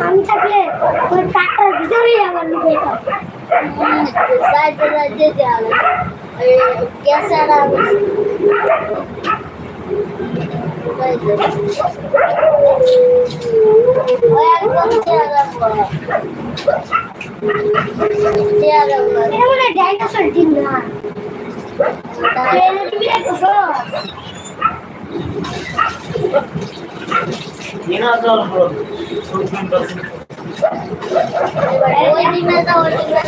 আমি থাকলে ওই ট্রাক্টর ভিতরেই আমার লুকে ডিমে যাচ্ছে আছে না আর বাইরে আছে না বাইরে আছে ঠিক আছে যে না কোনটা কি ডাইনোসর ডিম না ডিম আর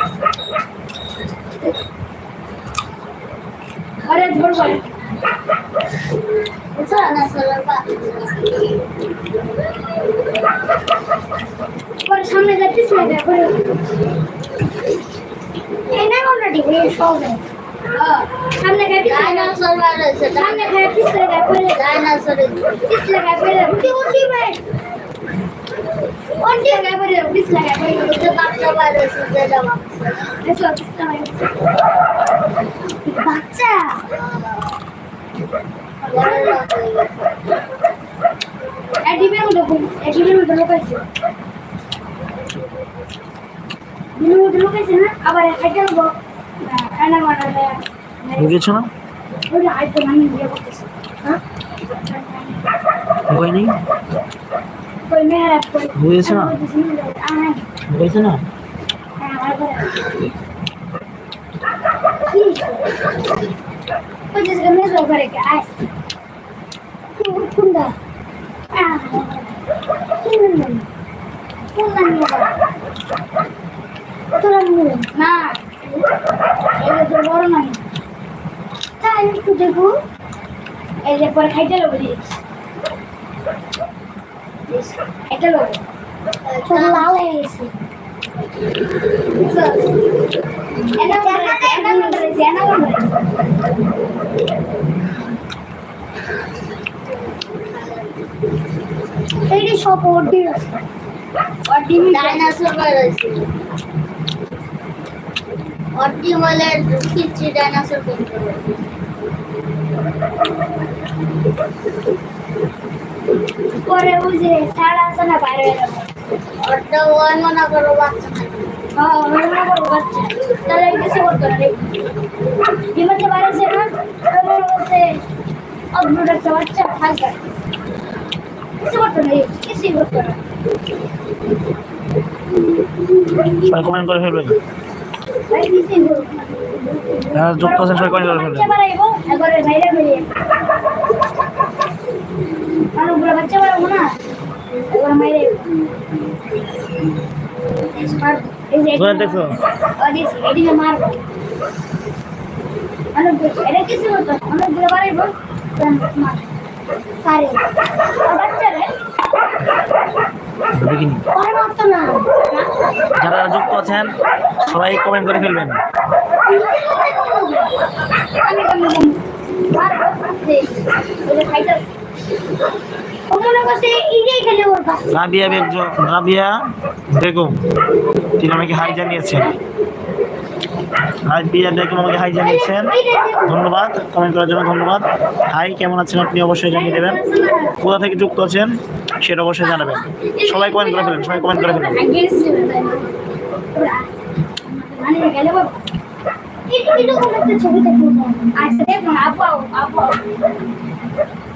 আরে ধর পা পরে সামনে যাচ্ছিস না এই না কোনটা ঠিক? এই সব সামনে গাড়ি ডাইনোসর সামনে খায় পিছলে গাড়ি পড়ে ডাইনোসরের পিছলে গাড়ি পড়ে উঠি উঠি ভাই উঠি গাড়ি পড়ে পিছলে গাড়ি পড়ে যে বাচ্চা এডিবের মধ্যে এডিবের মধ্যে লোকাইছে দিনের মধ্যে লোকাইছে না আবার একটা লোক কানা বুঝেছ না? ওই আইতো মানে ইয়ে করতেছে। হ্যাঁ? নেই? বুঝেছ? না বুঝেছ না? না তো বড় নাই তাই একটু দেখো এই যে পরে খাইতে লোক দিস খাইতে লোক ছোট লাল হয়ে গেছে। এনা বন্ধ এনা বন্ধ এনা বন্ধ এইটি সব ওডি আছে। ওডি ডাইনোসর বার বলে ঢুকিছি ডাইনোসর করতে হবে পরে ওই যে সাড়া আছে না বাইরে ওটা ওই মনে করো বাচ্চা না হ্যাঁ ওই মনে করব বাচ্চা। তাহলে কিছু করতে না ডিমাতে বাইরে আছে না? ওই বলতে অদ্ভুত একটা বাচ্চা হালকা কিছু করতে না কিছুই করতে না। সবাই কমেন্ট করে ফেলবেন। ভাই কিছুই করতে না। যারা যুক্ত আছেন সবাই কমেন্ট করে বাচ্চা ফেলবেন। দেখিনি পরে মারতো না যারা যুক্ত আছেন সবাই কমেন্ট করে ফেলবেন খাইতে রাবিয়া বেগম রাবিয়া বেগম, তিনি আমাকে হাই জানিয়েছেন। রাবিয়া বেগম আমাকে হাই জানিয়েছেন। ধন্যবাদ কমেন্ট করার জন্য ধন্যবাদ। হাই, কেমন আছেন আপনি অবশ্যই জানিয়ে দেবেন। কোথা থেকে যুক্ত আছেন সেটা অবশ্যই জানাবেন। সবাই কমেন্ট করে ফেলেন, সবাই কমেন্ট করে ফেলেন। গেলে বাবা একটু একটু করে একটা ছবি দেখব আচ্ছা দেখুন আপু আপু।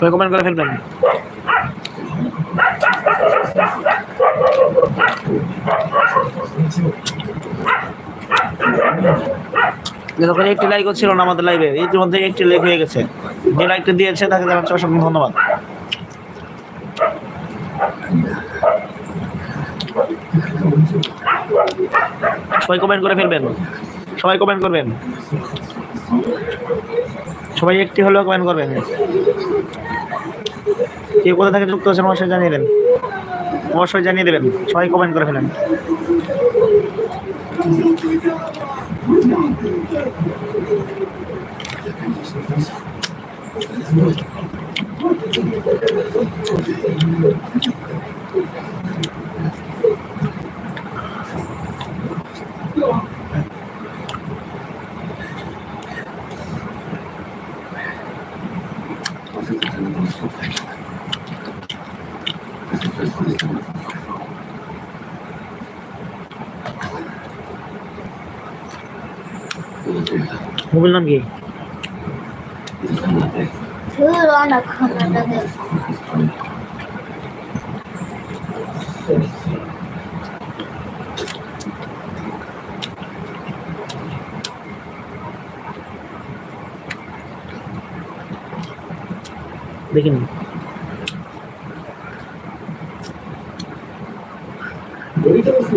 সবাই কমেন্ট করে ফেলবেন। যখন একটি লাইকও ছিল না আমাদের লাইভে ইতিমধ্যে একটি লাইক হয়ে গেছে। যে লাইকটা দিয়েছে, তাকে জানাচ্ছি অসংখ্য ধন্যবাদ। সবাই কমেন্ট করে ফেলবেন। সবাই কমেন্ট করবেন। সবাই একটি হলেও কমেন্ট করবেন। কে কোথা থেকে যুক্ত হয়েছেন অবশ্যই জানিয়ে দেন। অবশ্যই জানিয়ে দেবেন। সবাই কমেন্ট করে ফেলেন। মোবাইল নাম কি। দেখিনি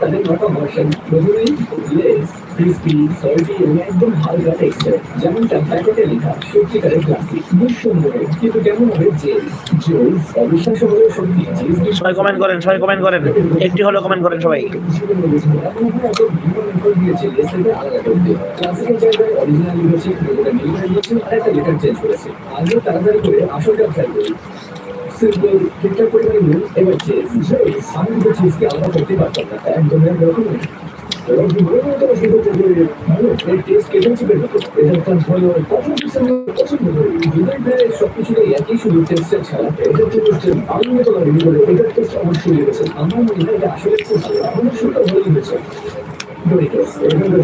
তাদের নটা ভার্সন প্রথমেই লেস ক্রিস্পি সল্টি এবং একদম হালকা টেক্সচার যেমনটা প্যাকেটে ক্লাসিক নিঃসন্দেহে কিন্তু কেমন হবে জেলস জেলস সত্যি জেলস সবাই কমেন্ট করেন, সবাই কমেন্ট করেন। একটি হলেও কমেন্ট করেন সবাই। ক্লাসিকের অরিজিনাল লিখেছে একটা চেঞ্জ করেছে আগে তাড়াতাড়ি করে আসলটা সিম্পল ঠিকঠাক পরিমাণে চিজকে আলাদা করতে পারতাম না একদম একরকম এবং মনে মনে টেস্ট কেটে চিপের মতো এটা একটা ভালো টেস্টের ছাড়া এটা তো টেস্ট আমি মতো লাগে বলে এটার টেস্ট আমার মনে হয় এটা আসলে খুব ভালো আমার শুরুটা ভালোই হয়েছে Doritos, remember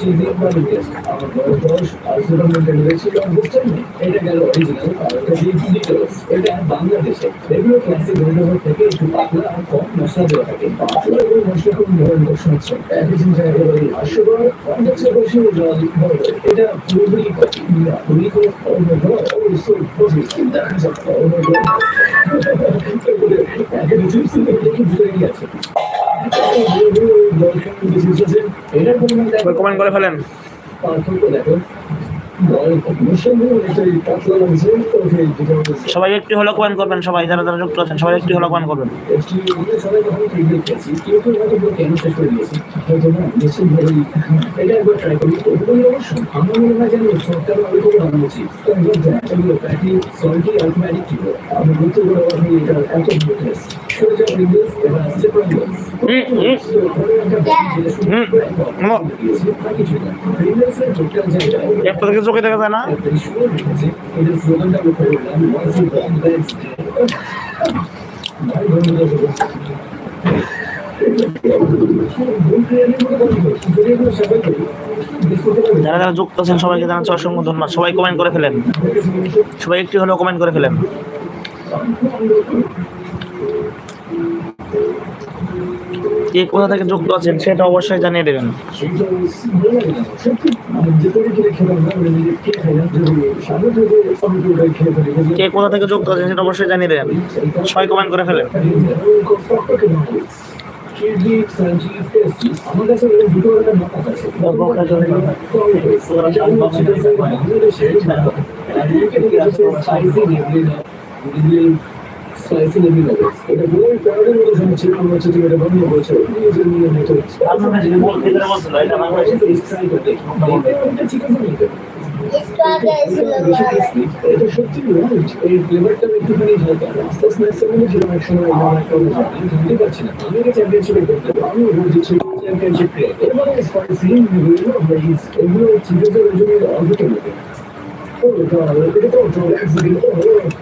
চিজি বার্গার আমার বয়স আর সুপারমার্কেট হয়েছিল বুঝছেন এটা গেল অরিজিনাল আর এটা দিয়ে ডিটেলস এটা বাংলাদেশে এগুলো ক্লাসিক ভেজিটেবল থেকে একটু পাতলা আর কম মশলা দেওয়া থাকে পাতলা এবং মশলা খুব নরম দর্শন হচ্ছে প্যাকেজিংটা একেবারে হাস্যকর অনেক বেশি জল এটা পুরোপুরি কপি পুরি করে ও সো পজিটিভ দেখা যাচ্ছে ও মাই গড দেখে বুঝে গিয়েছে কমেন্ট করে ফেলেন। সবাই একটি হলো কমেন্ট করবেন, সবাই যারা যারা যুক্ত আছেন, সবাই একটি হলেও কমেন্ট করবেন। এটা একটা থেকে চোখে দেখা যায় না যারা যারা যুক্ত আছেন সবাইকে জানাচ্ছি অসংখ্য ধন্যবাদ। সবাই কমেন্ট করে ফেলেন। সবাই একটি হলেও কমেন্ট করে ফেলেন। কে কোথা থেকে যুক্ত আছেন সেটা অবশ্যই জানিয়ে দেবেন। কে কোথা থেকে যুক্ত আছেন সেটা অবশ্যই জানিয়ে দেবেন। সবাই কমেন্ট করে ফেলেন। শিরডি কাছে এর এটা প্যারাডের মতো শুনছি হচ্ছে এটা বন্ধ করেছ। নিজের নিজের মতো আপনার যে বল ভিতরে বলছিল এটা করতে চিকেন সত্যি এই ফ্লেভারটা একটুখানি হালকা আস্তে আস্তে আস্তে মনে ছিল সময় আমি জানতে পারছি না। আমি এটা চ্যাম্পিয়নশিপে করতে আমি বলছি চ্যাম্পিয়নশিপ ক্রিকেট এরপরে স্পাইসি এগুলো ভেজিস এগুলো মতো ও God, এটা তো এটা তো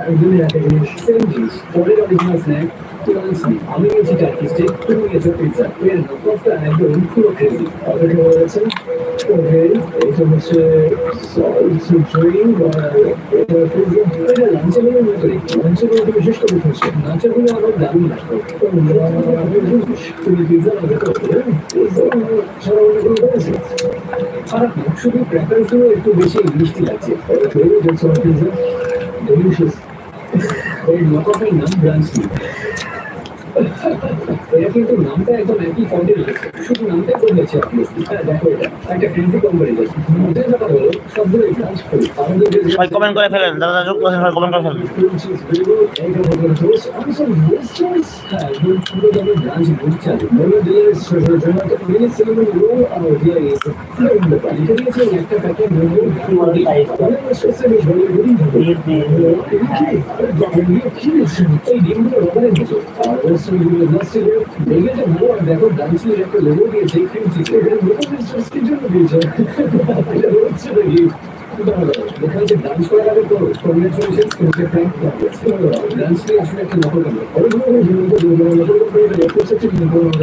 ভালো নিজেকে ইয়াদের আগে করেছি মনে হচ্ছে কোনো মিশন স্টোরের জন্য আমাকে চলে আমি কথা জন্য রেডি আর এই স্ট্যাটাস এটা দেখতে তো সেরকম প্রায় এটা তো হচ্ছে পুরো হচ্ছে ড্রিঙ্ক এটা লাঞ্চের মেনু করি লাঞ্চের মেনু বিশেষ করে হচ্ছে লাঞ্চের মেনু আমার দারুণ লাগবে তুমি হবে তো পিৎজা ছাড়া অন্য কোনো বেড়েছে খারাপ না শুধু ক্র্যাকারসগুলো একটু বেশি মিষ্টি লাগছে পিৎজা ডেলিশিয়াস এর নকআউটের নাম ব্রাঞ্চলি এটা কিন্তু নামটা একদম একই ফন্টে লিখেছে শুধু নামটাই বদলেছে দেখো এটা একটা ক্রেজি কম্পারিজন মজার ব্যাপার হলো সবগুলো যে সবাই কমেন্ট করে ফেলেন যুক্ত আছেন সবাই কমেন্ট করে ফেলেন। দেখো ডান্সের একটা লোগো দিয়েছে জন্য দিয়েছে এটা হচ্ছে নাকি এখানে যে ডান্স করার আগে থ্যাংক ডান্স একটা নকল করবে অনেকভাবে জীবনকে দুর্বল নকল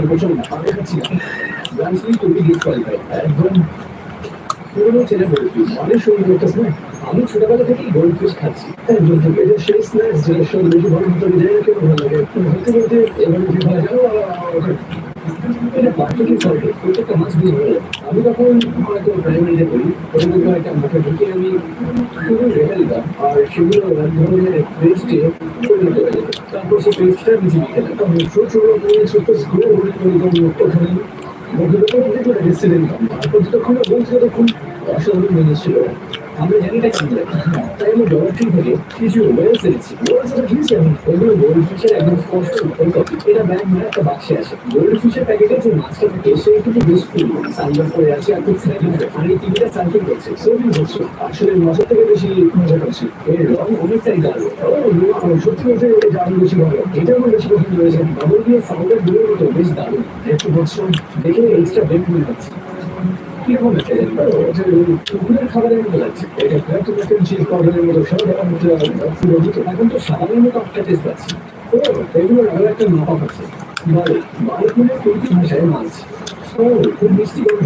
হচ্ছে আমি খাচ্ছি না ডান্স একদম পুরোনো ছেলে গোল্ডফিশ অনেক সময় করতেছে না আমি ছোটবেলা থেকেই গোল্ডফিশ খাচ্ছি। একদম থেকে এটা সেই স্ন্যাক্স সব বেশি ভালো কেন ভালো লাগে? জানো এটা সল্টে প্রত্যেকটা মাছ ভালো আমি তখন হয়তো প্রাইমারিতে ওখানে তো একটা মাঠে ঢুকে আমি রেখে দিতাম, আর সেগুলো এক ধরনের পেস্টে পরিণত হয়ে তারপর সেই পেস্টটা নিচে দিতে লাগতাম ছোট ছোট করে ছোট স্কুল ওখানে মধ্যে দেখো রেস্টুরেন্ট প্রতিটা যতক্ষণ বলছে ততক্ষণ অসাধারণ জিনিস ছিল। আমরা জানি এটা কেমন তাই আমি ডলার থেকে কিছু ওয়েলস এনেছি। ওয়েলস এটা কিনছি আমি ওগুলো গোল্ড ফিশের একদম স্পষ্ট উপর কপি এটা ব্যাগ মানে একটা বাক্সে আসে। গোল্ড ফিশের প্যাকেটে যে মাছটা থাকে, সে কিন্তু বেশ ফুল সানগ্লাস করে আছে আর খুব স্ন্যাকিং আর এই টিভিটা সার্ফিং করছে সুইমিং করছে আসলে মজার থেকে বেশি মজা করছি। এর রং অনেকটাই দারুণ ও সত্যি বলতে এটা আমি বেশি ভালো। এটা আমার বেশি পছন্দ হয়েছে। বাবল দিয়ে সাউন্ডের দূরের মতো বেশ দারুণ। একটু বছর দেখে এক্সট্রা ব্রেক মনে হচ্ছে কীরকম একটা কুকুরের খাবারের মতো লাগছে চিকেন চিজ পাউডারের মতো মতো এখন তো সাধারণ মতো একটা টেস্ট পাচ্ছি এগুলোর আরও একটা নবাব আছে। বারে বারে মানে তুর্কি ভাষায় মাছ। খুব মিষ্টি গন্ধ।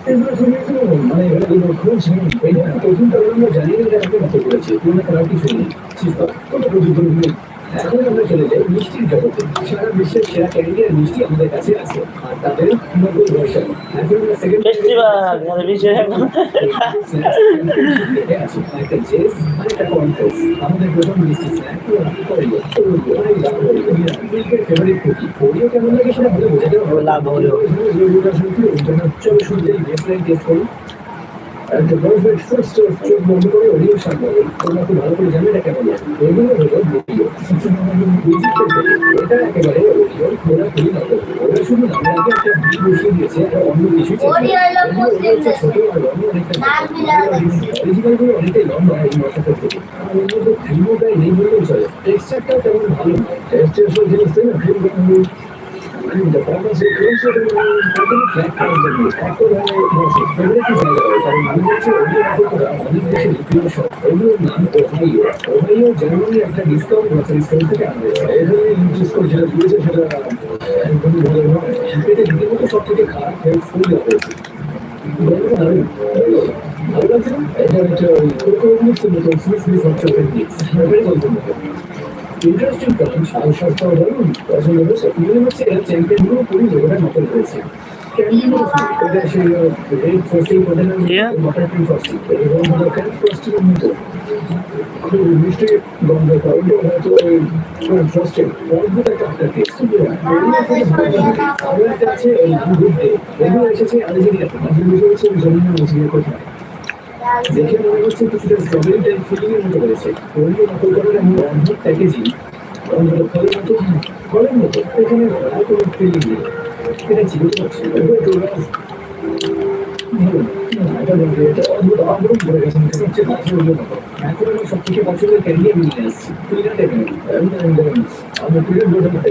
মানে জানি না এটা মতো করেছে কোনো খারাপ কিছু নেই এখন আমরা চলে যাই মিষ্টির জগতে। সারা বিশ্বের সেরা ক্যান্ডি আর মিষ্টি আমাদের কাছে আছে। আর তাদের নব্বই ভার্সন এখন আমরা সেকেন্ড ফেস্টিভ্যাল আমাদের একটা জেস আর একটা আমাদের প্রথম মিষ্টি স্ন্যাক ফেভারিট কুকি ওরিও কেমন লাগে সেটা বোঝাতে হবে। লাভ হলো। চলো বেসলাইন টেস্ট করি একটা পারফেক্ট ফার্স্ট চোখ বন্ধ করে ওরিও সামনে তোমরা খুব ভালো করে জানো এটা কেমন এগুলো হলো ভিডিও এটা একেবারে ওরিও ওরা খুবই নকল ওরা শুধু নামে আগে একটা বসিয়ে দিয়েছে আর অন্য কিছু হলো মুসলিমদের। নাম অরিজিনালগুলো অনেকটাই লম্বা এই মশাটার থেকে আর এর মধ্যে ক্রিমও প্রায় নেই বললেও চলে। টেক্সচারটাও তেমন ভালো নয়। টেক্সচার সব জিনিস তাই না? ক্রিম সব থেকে খারাপ হেল্পফুল হয়েছে ভালো লাগছে না এটা একটা ওই কোকো মিক্সের মতো Swiss mix of chocolate mix এবারে বলতে হবে ইন্টারেস্টিং পয়েন্ট সস্তাও দারুণ পছন্দ এরা চ্যাম্পিয়নগুলো পুরো লোকরা নকল করেছে এসেছে আলজেরিয়া থেকে দেখে মনে হচ্ছে কিছুটা স্ট্রবেরি টাইপ ফিলিং মতো রয়েছে। ওগুলো নকল করার এমন অদ্ভুত প্যাকেজিং অন্তত ফলের মতো ফলের মতো, এখানে আর কোনো ফিলিং নেই। এটা আগ্রহ করে গেছে সব থেকে পছন্দের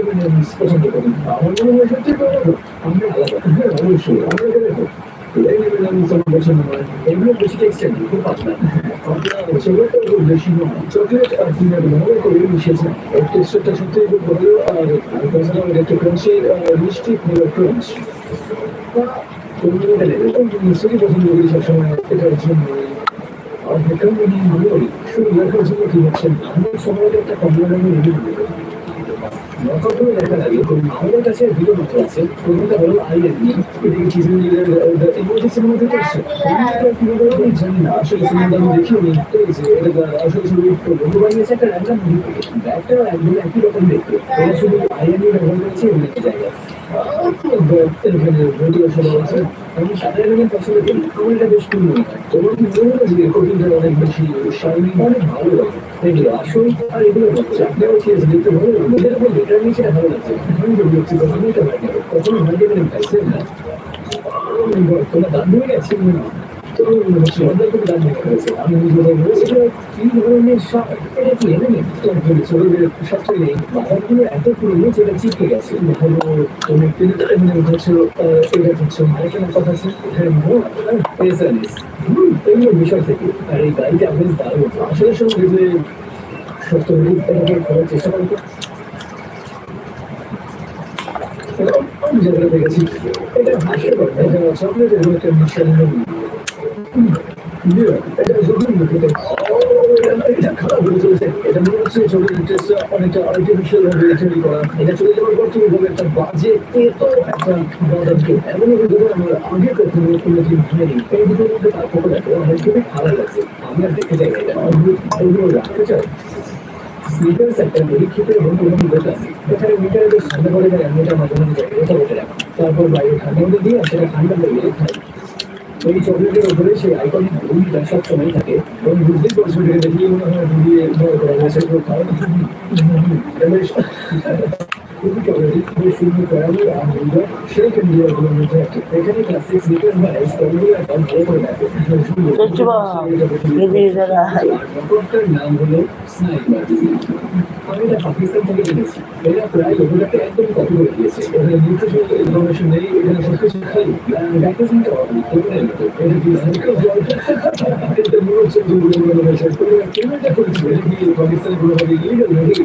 এমএনএমস পছন্দ করি আমার বেশি নয় চকলেট আর পিনাট ভালো করে মিশিয়েছে এর টেক্সচারটা খুব ভালো আর তাছাড়া একটা ক্রাঞ্চি সবসময় আর বেকার মনে হয় শুধু দেখার জন্য একটা কমলা রঙের নকলগুলো দেখার আগে আমাদের কাছে মতো আছে প্রথমটা হলো চিজমিলের ইমোজি সিনেমা থেকে জানি না আসলে সিনেমাটা আমি এটা তার আসলে শুধু বন্ধু বানিয়েছে একটা থেকে একদম একই রকম দেখতে এটা শুধু আইএনডি ব্যবহার করেছে একটা এখানে ভিডিও সব আছে আমি সাদা রঙের পছন্দ করি আমার বেশ সুন্দর তোমার কি অনেক বেশি শাইনিং অনেক ভালো লাগে এগুলো আসল আর এগুলো আপনারও কি দেখতে ভালো লাগে উপর ভালো লাগছে আমি তো কখনো এটা হয় হয় না। তোমার দাঁত ধরে গেছে তো দাঁত দেখতে হয়েছে আমি নিজে বলেছিল কি ধরনের সাপ এটা নেই বাদামগুলো এত পুরনো যেটা চিপকে গেছে। হলো তুমি আরেকটা কথা আছে। এখানে মোট এগুলো বিষয় থেকে, আর এই গাড়িটা বেশ দারুণ আসলে সঙ্গে যে সত্য এটাকে করার চেষ্টা করতো যেটা দেখেছি, এটা হাস্যকর এটা চকলেটের একটা মিশালি নবী এটা যখন এটা হয়ে মনে হচ্ছে অনেকটা আর্টিফিশিয়াল ভাবে এটা চলে যাওয়ার পর একটা বাজে ভাবে আমার আগে কখনো কোনোদিন হয়নি এই দুটোর মধ্যে পার্থক্য খুবই ভালো লাগছে আমি আর দেখতে এটা ওগুলো রাখতে চাই স্নিকার্স একটা বন্ধু বন্ধু দোকান এখানে মিটারে ঠান্ডা পড়ে যায় রাখি তারপর বাইরে ঠান্ডা মধ্যে দিয়ে সেটা ঠান্ডা লেগে খাই এই চকলেটের উপরে সেই আইকনিক ভুলটা সবসময় থাকে। এবং বুঝতেই পারছ দেখলেই মনে হয় ভয় করা হয়েছে একটা ভালো করে রাখে সুন্দর ডক্টরটার নাম হলো স্নাইপার আমি এটা পাকিস্তান থেকে কিনেছি এরা প্রায় লোকটাকে একদম কপি করে নেই এখানে সব কিছু খালি প্যাকেজিংটা দোকানের মতো এটা কি সাইকেল জল এটা হচ্ছে যে ওগুলো হয়েছে কেন এটা করেছিল এটা কি পাকিস্তানে কোনোভাবে ইলিগাল নাকি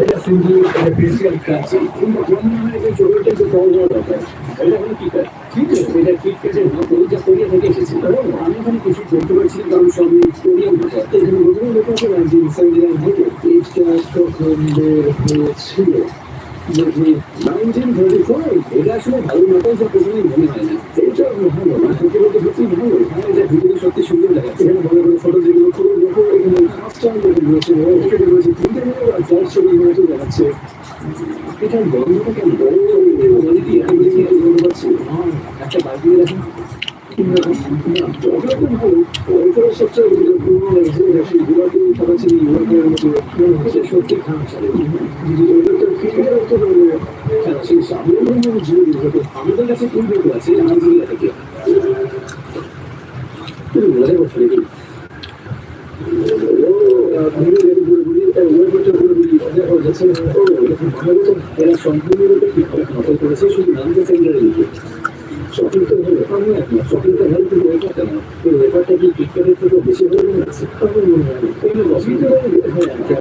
এটা ও এটা ফেসিয়াল কাজ কিন্তু এটা চোখটা একটু কম হওয়া দরকার এটা হলো ঠিক আছে এটা ঠিক আছে না কোরিয়া কোরিয়া থেকে এসেছে কারণ আমি কিছু বলতে পারছি কারণ সবই কোরিয়ান ভাষা এখানে প্রথমে লেখা আছে না যে ইনসাইডিয়ার থেকে এটা আসলে ভালো মতোই সব প্রথমেই মনে হয় না সত্যি বলতে সুন্দর দেখাচ্ছে এখানে করে ফটো যেগুলো খুব এখানে টাইম রয়েছে এখানে রয়েছে তিনটে আর চার ছবি রয়েছে দেখাচ্ছে এটার গন্ধটা কেমন বলে দিয়ে আমি দেখি গন্ধ পাচ্ছি হ্যাঁ একটা বাইক দিয়ে রাখুন সত্যি খারাপ সেই সামনে আমাদের কাছে কোন বই আছে? নাইজেরিয়া থেকে মজা করছে নাকি এরা সম্পূর্ণরূপে নকল করেছে শুধু নামটা সেন্টারে লিখে শপিং তো একমত শপিং তো হলো, কিন্তু ওয়েপারটা না। ওই ওয়েপারটা কি থেকে বেশি হয়ে যাচ্ছে আমার মনে হয় হ্যাঁ